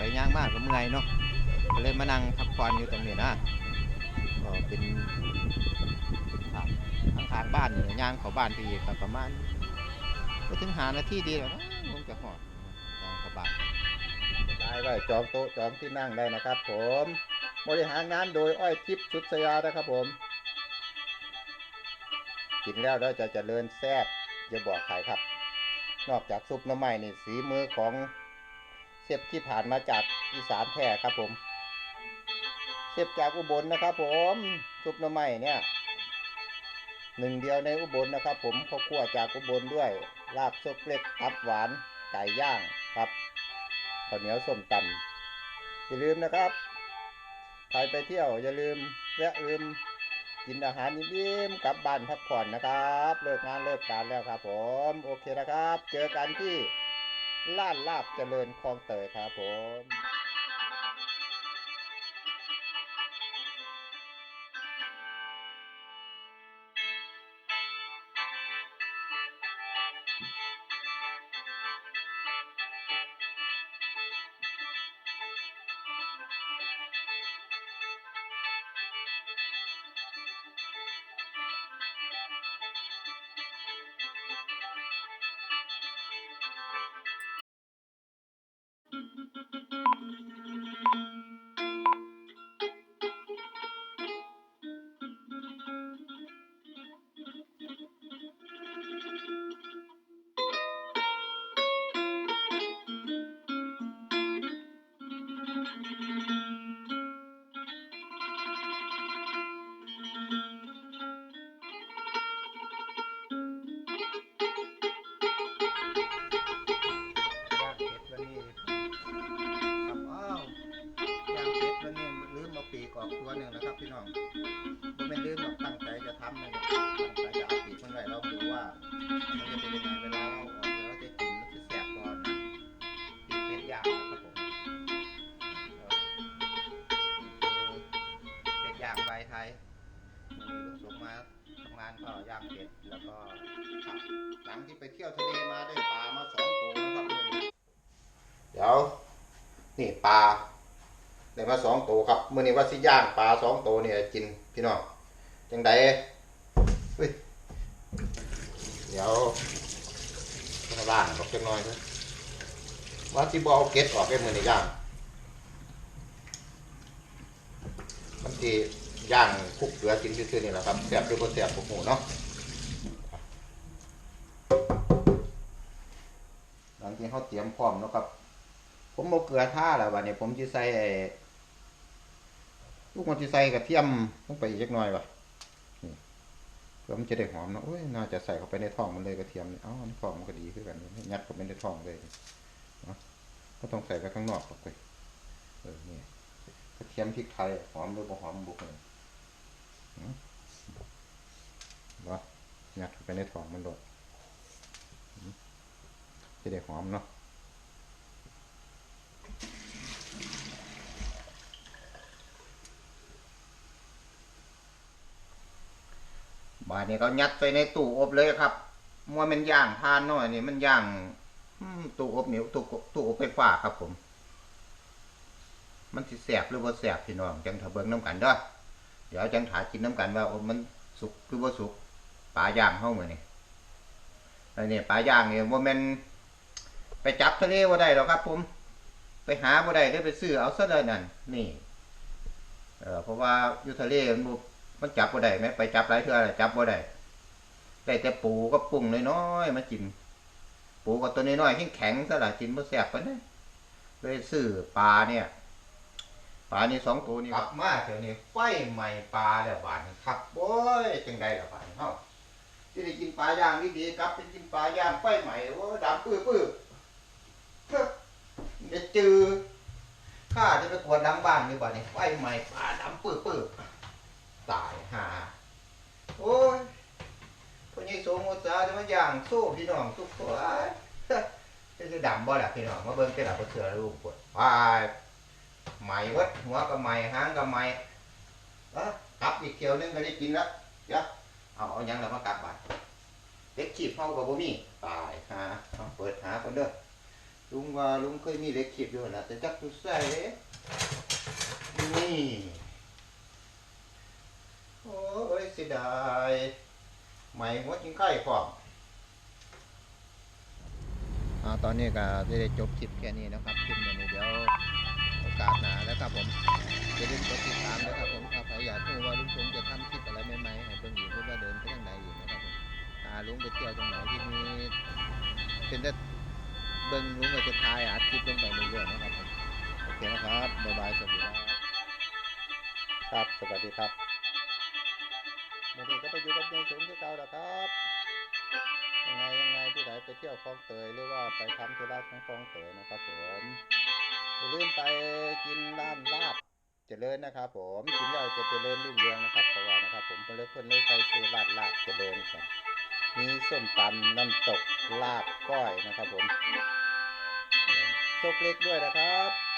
ไปย่างมากก็เมื่อยเนาะก็เลยมานั่งพักผ่อนอยู่ตรงนี้นะก็เป็นครับข้างทางบ้านย่างเขาบ้านพี่ก็ประมาณก็ถึงหานาทีดีแล้วนะคงจะหอดย่างเขาบ้านได้ไว้จองโต๊ะจองที่นั่งได้นะครับ ผมบริหารงานโดยอ้อยทิพย์สุดสยานะครับผมกินแล้วเราจะเจริญแซ่บอย่าบอกใครครับ นอกจากซุปน้ำใหม่นี่สีมือของ เซฟที่ผ่านมาจากอีสานแท้ครับผมเซฟจากอุบลนะครับ ผมซุปหน้ำใหม่เนี่ยหนึ่งเดียวในอุบลนะครับ ผมข้าวคั่วจากอุบลด้วยลาบซกเล็กตับหวานไก่ย่างครับข้าวเหนียวส้มตำอย่าลืมนะครับใครไปเที่ยวอย่าลืมแวะลืมกินอาหารอิ่มๆกลับบ้านพักผ่อนนะครับ เลิกงานเลิกการแล้วครับผม โอเคนะครับ เจอกันที่ ล้านลาบเจริญคลองเตยครับผมานก็ย่างเป็ดแล้วก็ครับหลังที่ไปเที่ยวทะเลมาได้ปลามาสองตัวนะครับเดี๋ยวนี่ปลาได้มาสองตัวครับเมื่อนี้ว่าสิย่างปลาสองตัวเนี่ยกินพี่น้องจังใดเฮ้เดี๋ยวข้างล่างบอกจังน้อยนะว่าสิบเอาเก็ดออกได้มื่อนี้ย่างมันที ย่างคลุกเกลือกินซื่อๆนี่แหละครับแซ่บหรือบ่แซ่บพวกหมูเนาะหลังที่เขาเตรียมพร้อมเนาะครับ ผมเอาเกลือท่าแล้ววันนี้ผมจะใส่ลูกมันจะใส่กระเทียมลงไปอีกเล็กน้อยวะเพื่อมันจะได้หอมเนาะโอ้ยน่าจะใส่เข้าไปในท้องมันเลยกระเทียมนี่อ้าในท้องมันก็ดีขึ้นกันยัดเข้าไปในท้องเลยเนาะก็ต้องใส่ไปข้างนอกหรอกเลยเออนี่กระเทียมพริกไทยหอมหรือบ่หอมบุกเลย อืมวะยัดเข้าไปในท้องมันโดดจะได้หอมเนาะบาดนี้ก็ยัดใส่ในตู้อบเลยครับมัวมันย่างทานหน่อยนี่มันย่างตู้อบเหนียวตู้อบตู้อบไฟฟ้าครับผม มันสิแสบหรือว่าแสบพี่น้องจังถ้าเบิ่งน้ำกันด้อ เดี๋ยวจังถากินน้ำกันว่ามันสุกหรือว่าสุกปลาย่างเฮามือนี่ไอ้นี่ปลาย่างเนี่บ่แม่นไปจับทะเลบ่าได้หรอกครับผม ไปหาบ่าได้ได้ไปซื้อเอาซะเลยนั่นนี่เออเพราะว่าอยู่ทะเลมันมันจับบ่าได้ไหมไปจับหลายเทื่อแล้วจับบ่าได้ได้แต่ปูกับปุ้งน้อยๆมากิน ปูกับตัวน้อยๆแข็งๆซะละกินบ่แซ่บปานใดเลยซื้อปลาเนี่ย ปลานี่สองตัวนี่กลับมาเดี๋ยวนี้ไฟใหม่ปลาแล้วบาดนี้ครับโอ้ยจังไดล่ะบาดนี้เฮาสิได้กินปลาย่างดีๆกลับไปกินปลาย่างไฟใหม่โอ้ยดำปื้อๆเฮ้อเดี๋ยวจือข้าจะไปกวดหลังบ้านดีกว่านี่ไฟใหม่ป่าดำปื้อปื้อตายห่าโอ้ยพวกนี้โสมอุตสาห์จะมาย่างสู้พี่น้องทุกคนจะคือดำบ่ล่ะพี่น้องมาเบิ่งกระดาษเสือลูกปวดไป ไหม้วัดหัวกับไหม้หางกับไหม้เออกลับอีกเที่ยวนึงก็ได้กินแล้วเดี๋ยวเอาเอายังแล้วมากลับบ้านเด็กขีบเฮากับบ่มีตายหาเอาเปิดหาคนเด้อลุงว่าลุงเคยมีเล็กขีดอยู่นะแต่จักอยู่ใส่เด้นี่โอ้ยเสียดายไหม่หัวจิงไข่พร้อมอ่าตอนนี้ก็ได้จบคลิปแค่นี้นะครับคลิปนี้เดี๋ยว กาสหนาแล้วครับผมจะลืมกดติดตามนะครับผมถ้าใครอยากรู้ว่าลุงพงจะทำคลิปอะไรใหม่ๆให้เบิ่งอีกหรือว่าเดินไปทางไหนอีกนะครับผมถ้าลุงไปเที่ยวตรงไหนที่มีเป็นแต่เบิ่งลุงก็จะถ่ายอัดคลิปลงไปเรื่อยๆนะครับผมโอเคนะครับบ๊ายบายสวัสดีครับครับสวัสดีครับวันนี้ก็ไปอยู่กับยายสมที่เก่าแล้วครับยังไงยังไงผู้ใดไปเที่ยวคลองเตยหรือว่าไปทำธุระของคลองเตยนะครับผม อย่าลืมไปกินร้านลาบเจริญนะครับ ผมกินแล้วจะเจริญรุ่งเรืองนะครับเพราะว่านะครับ ผมเพิ่นเลยเพิ่นเลยไปซื้อร้านลาบเจริญกันมีส้มตำน้ำตกลาบก้อยนะครับ ผมโชคเล็กด้วยนะครับ